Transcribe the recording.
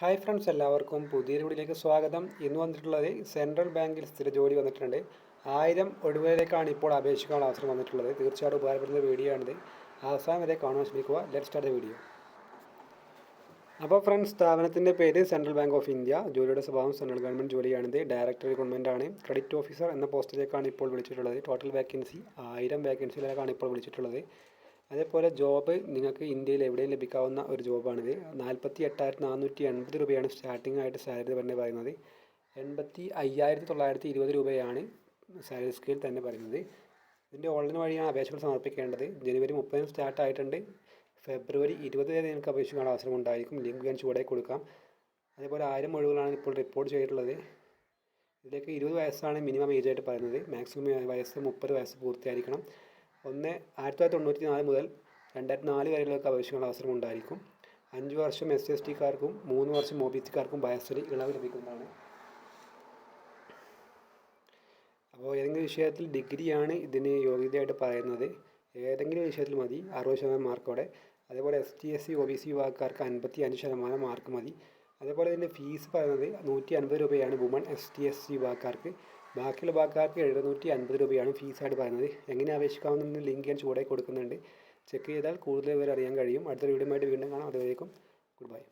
Hi friends എല്ലാവർക്കും പുതിയൊരു വീഡിയോയിലേക്ക് സ്വാഗതം. ഇന്ന് വന്നിട്ടുള്ളത് സെൻട്രൽ ബാങ്കിൽ സ്ഥിര ജോലി വന്നിട്ടുണ്ട്. ആയിരം ഒഴിവിലേക്കാണ് ഇപ്പോൾ അപേക്ഷിക്കാനുള്ള അവസരം വന്നിട്ടുള്ളത്. തീർച്ചയായിട്ടും ഉപകാരപ്പെടുന്ന വീഡിയോ ആണിത് അവസാനം വരെ കാണാൻ ശ്രമിക്കുക. ലെറ്റ് സ്റ്റാർട്ട് വീഡിയോ അപ്പോൾ ഫ്രണ്ട്സ് സ്ഥാപനത്തിന്റെ പേര് സെൻട്രൽ ബാങ്ക് ഓഫ് ഇന്ത്യ ജോലിയുടെ സ്വഭാവം സെൻട്രൽ ഗവൺമെന്റ് ജോലിയാണിത്. ഡയറക്ടർ റിക്രൂട്ട്മെന്റ് ആണ്. ക്രെഡിറ്റ് ഓഫീസർ എന്ന പോസ്റ്റിലേക്കാണ് ഇപ്പോൾ വിളിച്ചിട്ടുള്ളത്. ടോട്ടൽ വേക്കൻസി ആയിരം വേക്കൻസിയിലേക്കാണ് ഇപ്പോൾ വിളിച്ചിട്ടുള്ളത്. അതേപോലെ ജോബ് നിങ്ങൾക്ക് ഇന്ത്യയിൽ എവിടെയും ലഭിക്കാവുന്ന ഒരു ജോബാണിത് നാൽപ്പത്തി എട്ടായിരത്തി നാനൂറ്റി എൺപത് രൂപയാണ് സ്റ്റാർട്ടിംഗ് ആയിട്ട് സാലറി തന്നെ പറയുന്നത്. എൺപത്തി അയ്യായിരത്തി തൊള്ളായിരത്തി ഇരുപത് രൂപയാണ് സാലറി സ്കെയിൽ തന്നെ പറയുന്നത്. ഇതിന്റെ ഓൺലൈൻ വഴിയാണ് അപേക്ഷകൾ സമർപ്പിക്കേണ്ടത് ജനുവരി മുപ്പതിന് സ്റ്റാർട്ട് ആയിട്ടുണ്ട്. ഫെബ്രുവരി ഇരുപത് വരെ നിങ്ങൾക്ക് അപേക്ഷിക്കാൻ അവസരം ഉണ്ടായിരിക്കും. ലിങ്ക് ഞാൻ ചുവടെ കൊടുക്കാം. അതേപോലെ ആയിരം ഒഴിവുകളാണ് ഇപ്പോൾ റിപ്പോർട്ട് ചെയ്തിട്ടുള്ളത്. ഇതിലേക്ക് ഇരുപത് വയസ്സാണ് മിനിമം ഏജ് ആയിട്ട് പറയുന്നത്. മാക്സിമം വയസ്സ് മുപ്പത് വയസ്സ് പൂർത്തിയായിരിക്കണം. ഒന്ന് ആയിരത്തി തൊള്ളായിരത്തി തൊണ്ണൂറ്റി നാല് മുതൽ രണ്ടായിരത്തി നാല് വരെയുള്ളവർക്ക് അപേക്ഷിക്കാനുള്ള അവസരം ഉണ്ടായിരിക്കും. അഞ്ച് വർഷം എസ് എസ് ടിക്കാർക്കും മൂന്ന് വർഷം ഒ ബി സിക്കാർക്കും വയസ്സിൽ ഇളവ് ലഭിക്കുന്നതാണ്. അപ്പോൾ ഏതെങ്കിലും വിഷയത്തിൽ ഡിഗ്രിയാണ് ഇതിന് യോഗ്യതയായിട്ട് പറയുന്നത്. ഏതെങ്കിലും വിഷയത്തിൽ മതി അറുപത് ശതമാനം മാർക്കോടെ. അതേപോലെ S T S C O B C വിഭാഗക്കാർക്ക് അൻപത്തി അഞ്ച് ശതമാനം മാർക്ക് മതി. അതേപോലെ ഇതിന്റെ ഫീസ് പറയുന്നത് നൂറ്റി അൻപത് രൂപയാണ് woman S T S C വിഭാഗക്കാർക്ക് ബാക്കിയുള്ള വിഭാഗക്കാർക്ക് എഴുന്നൂറ്റി അൻപത് രൂപയാണ് ഫീസായിട്ട് പറയുന്നത്. എങ്ങനെ അപേക്ഷിക്കാമെന്ന ലിങ്ക് ഞാൻ ചൂടായി കൊടുക്കുന്നുണ്ട്. ചെക്ക് ചെയ്താൽ കൂടുതൽ വിവരം അറിയാൻ കഴിയും. അടുത്ത വീഡിയോ ആയിട്ട് വീണ്ടും കാണാം. അതുവരേക്കും ഗുഡ് ബൈ